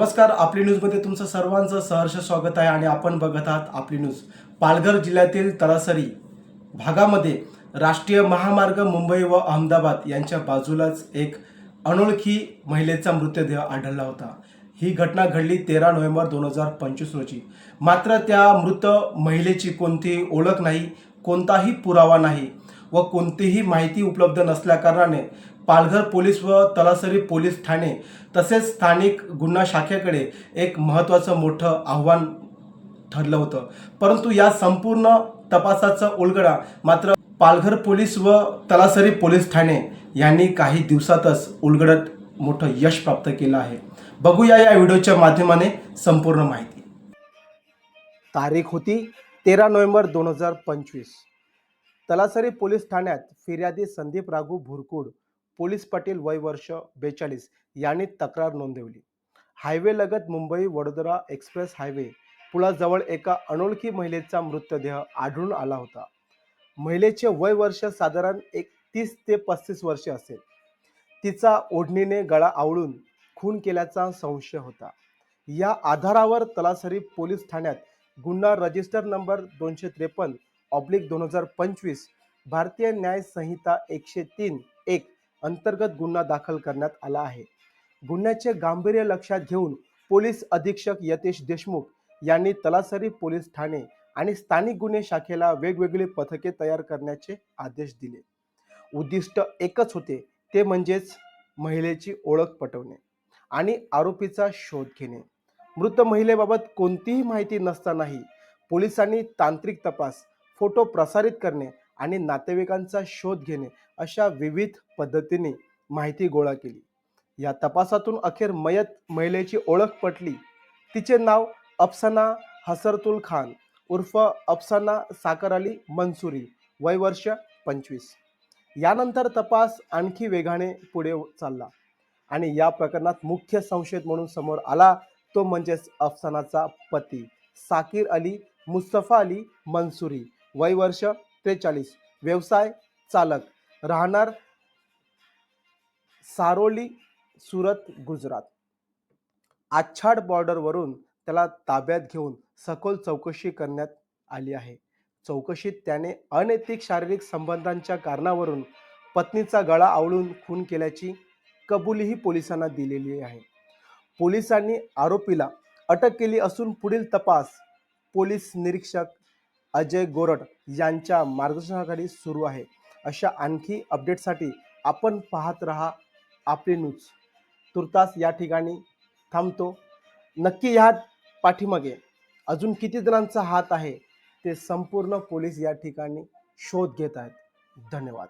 नमस्कार आपली न्यूजमध्ये तुमचं सर्वांचं सहर्ष स्वागत आहे आणि आपण बघत आहात आपली न्यूज पालघर जिल्ह्यातील तळासरी भागामध्ये राष्ट्रीय महामार्ग मुंबई व अहमदाबाद यांच्या बाजूलाच एक अनोळखी महिलेचा मृतदेह आढळला होता. ही घटना घडली तेरा नोव्हेंबर दोन हजार पंचवीस रोजी. मात्र त्या मृत महिलेची कोणतीही ओळख नाही कोणताही पुरावा नाही. व कोणतीही माहिती उपलब्ध नसल्याकारणाने पालघर पोलीस व तलासरी पोलीस ठाणे तसेच स्थानिक गुन्हा शाखेकडे एक महत्त्वाचं मोठं आव्हान ठरलं होतं. परंतु या संपूर्ण तपासाचा उलगडा मात्र पालघर पोलीस व तलासरी पोलीस ठाणे यांनी काही दिवसातच उलगडत मोठं यश प्राप्त केलं आहे. बघूया या व्हिडिओच्या माध्यमाने संपूर्ण माहिती. तारीख होती तेरा नोव्हेंबर दोन हजार पंचवीस. तलासरी पोलीस ठाण्यात फिर्यादी संदीप राघू भुरकुड पोलीस पाटील वय वर्ष बेचाळीस यांनी तक्रार नोंदवली. हायवे लगत मुंबई वडोदरा एक्सप्रेस हायवे पुलाजवळ एका अनोळखी महिलेचा मृतदेह आढळून आला होता. महिलेचे वय वर्ष साधारण एक तीस ते पस्तीस वर्ष असेल. तिचा ओढणीने गळा आवळून खून केल्याचा संशय होता. या आधारावर तलासरी पोलीस ठाण्यात गुन्हा रजिस्टर नंबर दोनशे त्रेपन्न ऑब्लिक दोन हजार पंचवीस भारतीय न्याय संहिता एकशे तीन एक अंतर्गत गुन्हा दाखल करण्यात आला आहे. गुन्ह्याचे गांभीर्य लक्षात घेऊन पोलीस अधीक्षक यतेश देशमुख यांनी तलासरी पोलीस ठाणे आणि स्थानिक गुन्हे शाखेला वेगवेगळी पथके तयार करण्याचे आदेश दिले. उद्दिष्ट एकच होते ते म्हणजेच महिलेची ओळख पटवणे आणि आरोपीचा शोध घेणे. मृत महिलेबाबत कोणतीही माहिती नसतानाही पोलिसांनी तांत्रिक तपास फोटो प्रसारित करणे आणि नातेवाईकांचा शोध घेणे अशा विविध पद्धतीने माहिती गोळा केली. या तपासातून अखेर मयत महिलेची ओळख पटली. तिचे नाव अफसाना हसरतुल खान उर्फ अफसाना साकर अली मंसुरी वय वर्ष पंचवीस. यानंतर तपास आणखी वेगाने पुढे चालला आणि या प्रकरणात मुख्य संशयित म्हणून समोर आला. तो म्हणजेच अफसानाचा पती साकीर अली मुस्तफा अली मनसुरी. वय वर्ष त्रेचाळीस. व्यवसाय चालक. राहणार सारोली सुरत गुजरात. आच्छाड बॉर्डरवरून त्याला ताब्यात घेऊन सखोल चौकशी करण्यात आली आहे. चौकशीत त्याने अनैतिक शारीरिक संबंधांच्या कारणावरून पत्नीचा गळा आवळून खून केल्याची कबुलीही पोलिसांना दिलेली आहे. पोलिसांनी आरोपीला अटक केली असून पुढील तपास पोलीस निरीक्षक अजय गोरट यांच्या मार्गदर्शनाखाली सुरू आहे. अशा आणखी अपडेटसाठी आपण पाहत रहा आपली न्यूज. तुर्तास या ठिकाणी थांबतो. नक्की ह्या पाठीमागे अजून किती जणांचा हात आहे ते संपूर्ण पोलीस या ठिकाणी शोध घेत आहेत. धन्यवाद.